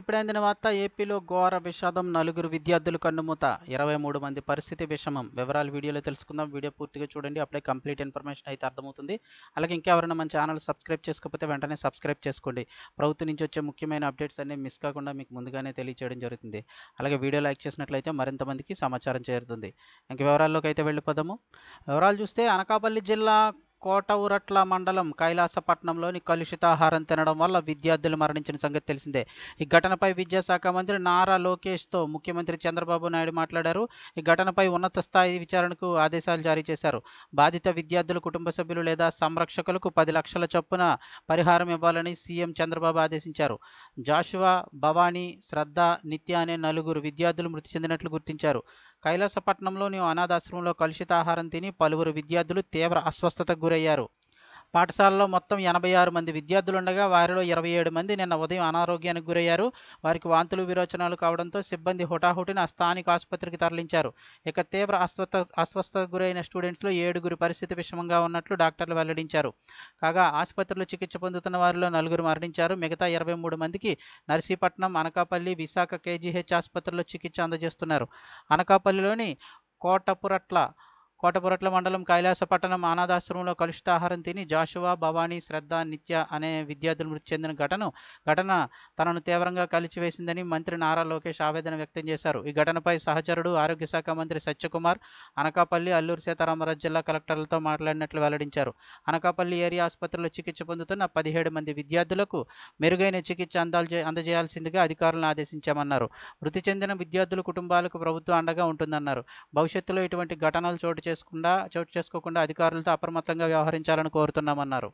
ఇప్పుడే అందిన వార్త ఏపీలో ఘోర విషాదం నలుగురు విద్యార్థులు కన్నుమూత. ఇరవై మూడు మంది పరిస్థితి విషమం. వివరాలు వీడియోలో తెలుసుకుందాం. వీడియో పూర్తిగా చూడండి. అప్పుడే కంప్లీట్ ఇన్ఫర్మేషన్ అయితే అర్థమవుతుంది. అలాగే ఇంకెవరైనా మన ఛానల్ సబ్స్క్రైబ్ చేసుకోకపోతే వెంటనే సబ్స్క్రైబ్ చేసుకోండి. ప్రభుత్వం నుంచి వచ్చే ముఖ్యమైన అప్డేట్స్ అన్ని మిస్ కాకుండా మీకు ముందుగానే తెలియచేయడం జరుగుతుంది. అలాగే వీడియో లైక్ చేసినట్లయితే మరింత మందికి సమాచారం చేరుతుంది. ఇంక వివరాల్లోకి అయితే వెళ్ళిపోదాము. వివరాలు చూస్తే అనకాపల్లి జిల్లా కోటవురట్ల మండలం కైలాసపట్నంలోని కలుషితాహారం తినడం వల్ల విద్యార్థులు మరణించిన సంగతి తెలిసిందే. ఈ ఘటనపై విద్యాశాఖ మంత్రి నారా లోకేష్తో ముఖ్యమంత్రి చంద్రబాబు నాయుడు మాట్లాడారు. ఈ ఘటనపై ఉన్నత స్థాయి విచారణకు ఆదేశాలు జారీ చేశారు. బాధిత విద్యార్థుల కుటుంబ సభ్యులు లేదా సంరక్షకులకు పది లక్షల చొప్పున పరిహారం ఇవ్వాలని సీఎం చంద్రబాబు ఆదేశించారు. జాషువా భవానీ శ్రద్ధ నిత్య అనే నలుగురు విద్యార్థులు మృతి చెందినట్లు గుర్తించారు. కైలాసపట్నంలోని అనాథాశ్రమంలో కలుషితాహారం తిని పలువురు విద్యార్థులు తీవ్ర అస్వస్థతకు గురయ్యారు. పాఠశాలలో మొత్తం ఎనభై ఆరు మంది విద్యార్థులుండగా వారిలో ఇరవై ఏడు మంది నిన్న ఉదయం అనారోగ్యానికి గురయ్యారు. వారికి వాంతులు విరోచనాలు కావడంతో సిబ్బంది హుటాహుటిన స్థానిక ఆసుపత్రికి తరలించారు. ఇక తీవ్ర అస్వస్థ అస్వస్థతకు గురైన స్టూడెంట్స్లో ఏడుగురి పరిస్థితి విషమంగా ఉన్నట్లు డాక్టర్లు వెల్లడించారు. కాగా ఆసుపత్రిలో చికిత్స పొందుతున్న వారిలో నలుగురు మరణించారు. మిగతా ఇరవై మూడు మందికి నర్సీపట్నం అనకాపల్లి విశాఖ కేజీహెచ్ ఆసుపత్రిలో చికిత్స అందజేస్తున్నారు. అనకాపల్లిలోని కోటపురట్ల కోటపురట్ల మండలం కైలాసపట్టణం అనాథాశ్రమంలో కలుషితాహారం తిని జాషువా భవానీ శ్రద్ధ నిత్య అనే విద్యార్థులు మృతి చెందిన ఘటన ఘటన తనను తీవ్రంగా కలిచివేసిందని మంత్రి నారా లోకేష్ ఆవేదన వ్యక్తం చేశారు. ఈ ఘటనపై సహచరుడు ఆరోగ్య శాఖ మంత్రి సత్యకుమార్ అనకాపల్లి అల్లూరు సీతారామరాజు జిల్లా కలెక్టర్లతో మాట్లాడినట్లు వెల్లడించారు. అనకాపల్లి ఏరియా ఆసుపత్రిలో చికిత్స పొందుతున్న పదిహేడు మంది విద్యార్థులకు మెరుగైన చికిత్స అందాల్చే అందజేయాల్సిందిగా అధికారులను ఆదేశించామన్నారు. మృతి చెందిన విద్యార్థుల కుటుంబాలకు ప్రభుత్వం అండగా ఉంటుందన్నారు. భవిష్యత్తులో ఇటువంటి ఘటనలు చోటు చేసుకుండా చోటు చేసుకోకుండా అధికారులతో అప్రమత్తంగా వ్యవహరించాలని కోరుతున్నామన్నారు.